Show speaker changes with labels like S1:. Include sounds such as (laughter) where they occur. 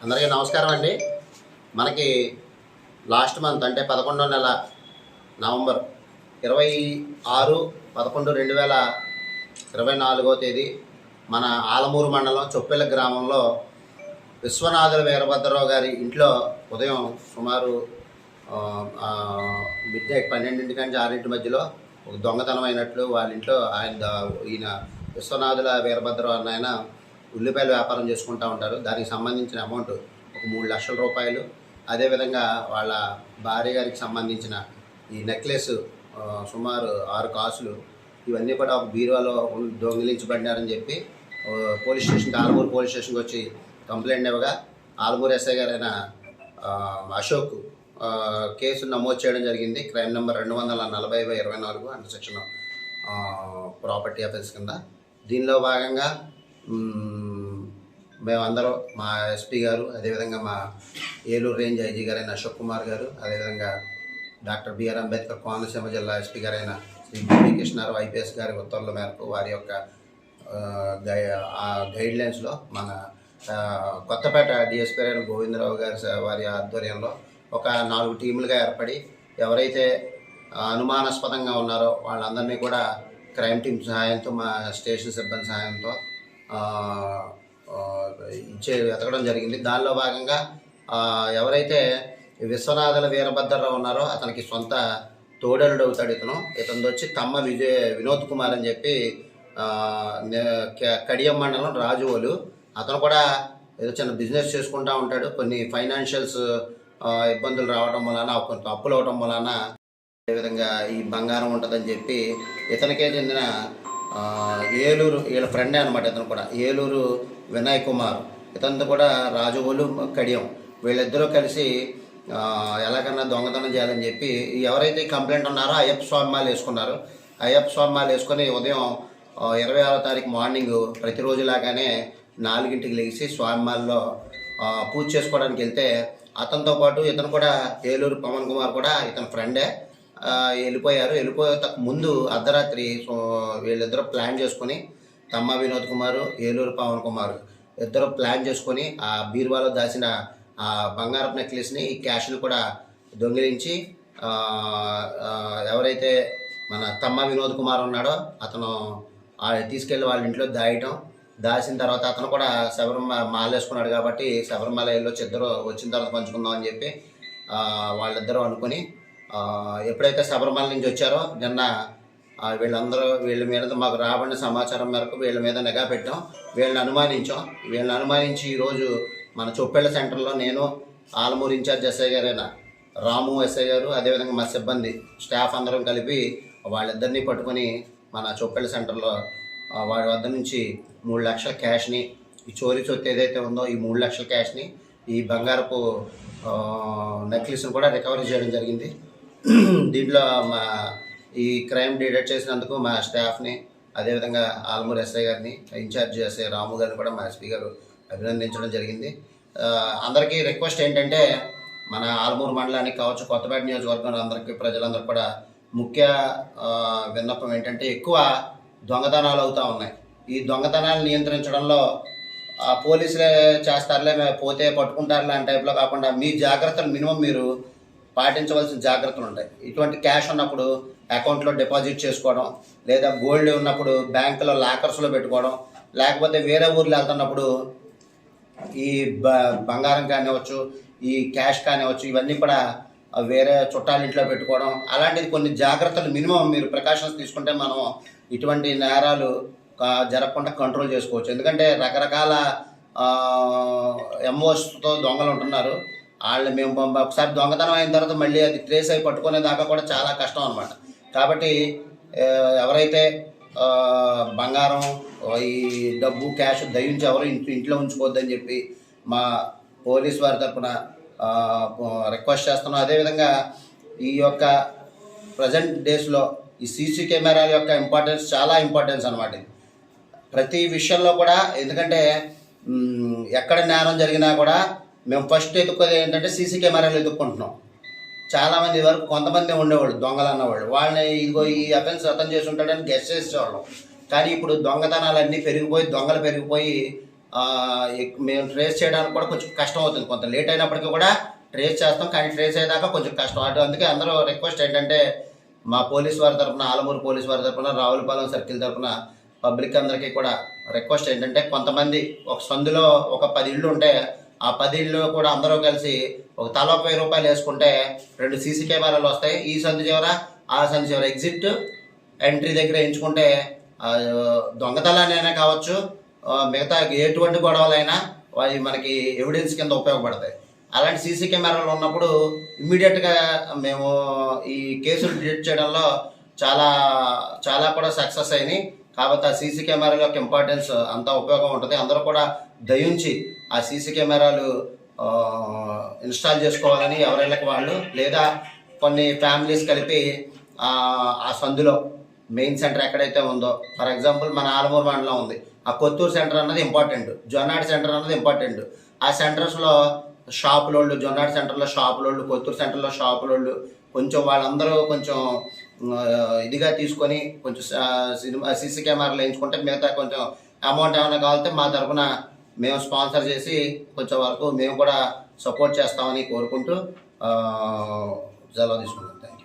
S1: అందరికీ నమస్కారం అండి. మనకి లాస్ట్ మంత్ అంటే పదకొండో నెల నవంబర్ ఇరవై ఆరు పదకొండు రెండు వేల ఇరవై నాలుగో తేదీ మన ఆలమూరు మండలం చొప్పెల గ్రామంలో విశ్వనాథుల వీరభద్రరావు గారి ఇంట్లో ఉదయం సుమారు మిడ్ నైట్ పన్నెండింటి నుంచి ఆరింటి మధ్యలో ఒక దొంగతనం అయినట్లు వాళ్ళ ఇంట్లో ఆయన ఈయన విశ్వనాథుల వీరభద్రరావు అన్న ఆయన ఉల్లిపాయల వ్యాపారం చేసుకుంటూ ఉంటారు. దానికి సంబంధించిన అమౌంట్ ఒక మూడు లక్షల రూపాయలు. అదేవిధంగా వాళ్ళ భార్య గారికి సంబంధించిన ఈ నెక్లెస్ సుమారు ఆరు కాసులు. ఇవన్నీ కూడా ఒక బీరువాలో దొంగిలించబడినారని చెప్పి పోలీస్ స్టేషన్కి ఆలమూరు పోలీస్ స్టేషన్కి వచ్చి కంప్లైంట్ ఇవ్వగా ఆలమూరు ఎస్ఐ గారైన అశోక్ కేసు నమోదు చేయడం జరిగింది. క్రైమ్ నెంబర్ రెండు వందల నలభై బై ఇరవై నాలుగు అండర్ సెక్షన్ ప్రాపర్టీ అఫెన్స్ కింద. దీనిలో భాగంగా మేమందరం మా ఎస్పీ గారు అదేవిధంగా మా ఏలూరు రేంజ్ ఐజీ గారైన అశోక్ కుమార్ గారు అదేవిధంగా డాక్టర్ బిఆర్ అంబేద్కర్ కోనసీమ జిల్లా ఎస్పీ గారైన శ్రీ బివి కృష్ణారావు ఐపీఎస్ గారి ఉత్తర్వుల మేరకు వారి యొక్క గైడ్ లైన్స్లో మన కొత్తపేట డిఎస్పీ అయిన గోవిందరావు గారి వారి ఆధ్వర్యంలో ఒక నాలుగు టీములుగా ఏర్పడి ఎవరైతే అనుమానాస్పదంగా ఉన్నారో వాళ్ళందరినీ కూడా క్రైమ్ టీమ్ సహాయంతో మా స్టేషన్ సిబ్బంది సహాయంతో ఇచ్చే వెతకడం జరిగింది. దానిలో భాగంగా ఎవరైతే విశ్వనాథుల వీరభద్రరావు ఉన్నారో అతనికి సొంత తోడలుడు అవుతాడు ఇతను. ఇతను వచ్చి తమ్మ విజయ్ వినోద్ కుమార్ అని చెప్పి కడియం మండలం రాజువోలు. అతను కూడా ఏదో చిన్న బిజినెస్ చేసుకుంటా ఉంటాడు. కొన్ని ఫైనాన్షియల్స్ ఇబ్బందులు రావడం వలన కొంత అప్పులు అవడం వలన అదేవిధంగా ఈ బంగారం ఉంటుందని చెప్పి ఇతనికే చెందిన ఏలూరు వీళ్ళ ఫ్రెండే అనమాట ఇతను కూడా. ఏలూరు వినయ్ కుమార్. ఇతనితో కూడా రాజువోలు కడియం. వీళ్ళిద్దరూ కలిసి ఎలాగన్నా దొంగతనం చేయాలని చెప్పి ఎవరైతే కంప్లైంట్ ఉన్నారో అయ్యప్ప స్వామి మాలు వేసుకున్నారు. అయ్యప్ప స్వామి మాలు వేసుకొని ఉదయం ఇరవై ఆరో తారీఖు మార్నింగ్ ప్రతిరోజు లాగానే నాలుగింటికి లేచి స్వామి మాల్లో పూజ చేసుకోవడానికి వెళ్తే అతనితో పాటు ఇతను కూడా ఏలూరు పవన్ కుమార్ కూడా ఇతని ఫ్రెండే. వెళ్ళిపోయారు. వెళ్ళిపోయే ముందు అర్ధరాత్రి వీళ్ళిద్దరూ ప్లాన్ చేసుకొని తమ్మ వినోద్ కుమార్ ఏలూరు పవన్ కుమార్ ఇద్దరు ప్లాన్ చేసుకొని ఆ బీరువాలో దాచిన ఆ బంగారపు నెక్లెస్ని ఈ క్యాష్ని కూడా దొంగిలించి ఎవరైతే మన తమ్మ వినోద్ కుమార్ ఉన్నాడో అతను తీసుకెళ్ళి వాళ్ళ ఇంట్లో దాయటం. దాచిన తర్వాత అతను కూడా శబరిమ మాలేసుకున్నాడు కాబట్టి శబరిమల వెళ్ళొచ్చి ఇద్దరు వచ్చిన తర్వాత పంచుకుందాం అని చెప్పి వాళ్ళిద్దరూ అనుకుని ఎప్పుడైతే శబరిమల నుంచి వచ్చారో నిన్న వీళ్ళందరూ వీళ్ళ మీద మాకు రాబడిన సమాచారం మేరకు వీళ్ళ మీద నిఘా పెట్టాం. వీళ్ళని అనుమానించాం. వీళ్ళని అనుమానించి ఈరోజు మన చొప్పెళ్ళ సెంటర్లో నేను ఆలమూరు ఇన్ఛార్జ్ ఎస్ఐ గారైన రాము ఎస్ఐ గారు అదేవిధంగా మా సిబ్బంది స్టాఫ్ అందరం కలిపి వాళ్ళిద్దరినీ పట్టుకొని మన చొప్పెళ్ళ సెంటర్లో వాడి వద్ద నుంచి మూడు లక్షల క్యాష్ని ఈ చోరీ చొత్తు ఏదైతే ఉందో ఈ మూడు లక్షల క్యాష్ని ఈ బంగారపు నెక్లెస్ని కూడా రికవరీ చేయడం జరిగింది. (clears throat) దీంట్లో మా ఈ క్రైమ్ డిటెక్ట్ చేసినందుకు మా స్టాఫ్ని అదేవిధంగా ఆలమూరు ఎస్ఐ గారిని ఇన్ఛార్జ్ ఎస్ఐ రాము గారిని కూడా మా ఎస్పీ గారు అభినందించడం జరిగింది. అందరికీ రిక్వెస్ట్ ఏంటంటే మన ఆలమూరు మండలానికి కావచ్చు కొత్తపేట నియోజకవర్గంలో అందరికీ ప్రజలందరూ కూడా ముఖ్య విన్నపం ఏంటంటే ఎక్కువ దొంగతనాలు అవుతూ ఉన్నాయి. ఈ దొంగతనాలు నియంత్రించడంలో పోలీసులే చేస్తారులే పోతే పట్టుకుంటారులే అని టైప్లో కాకుండా మీ జాగ్రత్తలు మినిమం మీరు పాటించవలసిన జాగ్రత్తలు ఉంటాయి. ఇటువంటి క్యాష్ ఉన్నప్పుడు అకౌంట్లో డిపాజిట్ చేసుకోవడం లేదా గోల్డ్ ఉన్నప్పుడు బ్యాంకులో లాకర్స్లో పెట్టుకోవడం లేకపోతే వేరే ఊర్లో వెళ్తున్నప్పుడు ఈ బ బంగారం కానివ్వచ్చు ఈ క్యాష్ కానివ్వచ్చు ఇవన్నీ కూడా వేరే చుట్టాల ఇంట్లో పెట్టుకోవడం అలాంటిది కొన్ని జాగ్రత్తలు మినిమం మీరు ప్రికాషన్స్ తీసుకుంటే మనం ఇటువంటి నేరాలు జరగకుండా కంట్రోల్ చేసుకోవచ్చు. ఎందుకంటే రకరకాల ఎంఓస్తో దొంగలు ఉంటున్నారు. వాళ్ళు మేము పంప- ఒకసారి దొంగతనం అయిన తర్వాత మళ్ళీ అది ట్రేస్ అయి పట్టుకునే దాకా కూడా చాలా కష్టం అనమాట కాబట్టి ఎవరైతే బంగారం ఈ డబ్బు క్యాష్ దయించి ఎవరు ఇంటి ఇంట్లో ఉంచుకోవద్దని చెప్పి మా పోలీస్ వారి తరఫున రిక్వెస్ట్ చేస్తున్నాం. అదేవిధంగా ఈ యొక్క ప్రజెంట్ డేస్లో ఈ సీసీ కెమెరాల యొక్క ఇంపార్టెన్స్ చాలా ఇంపార్టెన్స్ అనమాట ప్రతి విషయంలో కూడా ఎందుకంటే ఎక్కడ నేరం జరిగినా కూడా మేము ఫస్ట్ ఎత్తుక్కోది ఏంటంటే సీసీ కెమెరాలు ఎత్తుక్కుంటున్నాం. చాలామంది వరకు కొంతమంది ఉండేవాళ్ళు దొంగలు అన్నవాళ్ళు. వాళ్ళని ఇదిగో ఈ అఫెన్స్ అతను చేసి ఉంటాడని గెస్ట్ చేసేవాళ్ళం. కానీ ఇప్పుడు దొంగతనాలన్నీ పెరిగిపోయి దొంగలు పెరిగిపోయి మేము ట్రేస్ చేయడానికి కూడా కొంచెం కష్టం అవుతుంది. కొంత లేట్ అయినప్పటికీ కూడా ట్రేస్ చేస్తాం. కానీ ట్రేస్ అయ్యేదాకా కొంచెం కష్టం. అటు అందుకే అందరూ రిక్వెస్ట్ ఏంటంటే మా పోలీస్ వారి తరపున ఆలమూరు పోలీస్ వారి తరపున రావులపాలెం సర్కిల్ తరఫున పబ్లిక్ అందరికీ కూడా రిక్వెస్ట్ ఏంటంటే కొంతమంది ఒక సందులో ఒక పది ఇళ్ళు ఉంటే ఆ పది కూడా అందరూ కలిసి ఒక తల ఒక వెయ్యి రూపాయలు వేసుకుంటే రెండు సీసీ కెమెరాలు వస్తాయి. ఈ సంధి చివర ఆ సంధి చివర ఎగ్జిట్ ఎంట్రీ దగ్గర ఎంచుకుంటే దొంగతలానైనా దొంగతనాలైనా కావచ్చు మిగతా ఎటువంటి గొడవలైనా అవి మనకి ఎవిడెన్స్ కింద ఉపయోగపడతాయి. అలాంటి సీసీ కెమెరాలు ఉన్నప్పుడు ఇమ్మీడియట్గా మేము ఈ కేసులు డిటెక్ట్ చేయడంలో చాలా చాలా కూడా సక్సెస్ అయినాయి. కాబట్టి ఆ సీసీ కెమెరాల యొక్క ఇంపార్టెన్స్ అంతా ఉపయోగం ఉంటుంది. అందరూ కూడా దయించి ఆ సీసీ కెమెరాలు ఇన్స్టాల్ చేసుకోవాలని ఎవరైనా వాళ్ళు లేదా కొన్ని ఫ్యామిలీస్ కలిపి ఆ సందులో మెయిన్ సెంటర్ ఎక్కడైతే ఉందో ఫర్ ఎగ్జాంపుల్ మన ఆలమూరు మండలం ఉంది. ఆ కొత్తూరు సెంటర్ అన్నది ఇంపార్టెంట్. జొన్నాడి సెంటర్ అన్నది ఇంపార్టెంట్. ఆ సెంటర్స్లో షాపులోళ్ళు జొన్నాడి సెంటర్లో షాపులోళ్ళు కొత్తూరు సెంటర్లో షాపులోళ్ళు కొంచెం వాళ్ళందరూ కొంచెం ఇదిగా తీసుకొని కొంచెం సినిమా సీసీ కెమెరాలు వేయించుకుంటే మిగతా కొంచెం అమౌంట్ ఏమైనా కావాలంటే మా తరఫున మేము స్పాన్సర్ చేసి కొంచెం వరకు మేము కూడా సపోర్ట్ చేస్తామని కోరుకుంటూ సెలవు తీసుకుంటాం.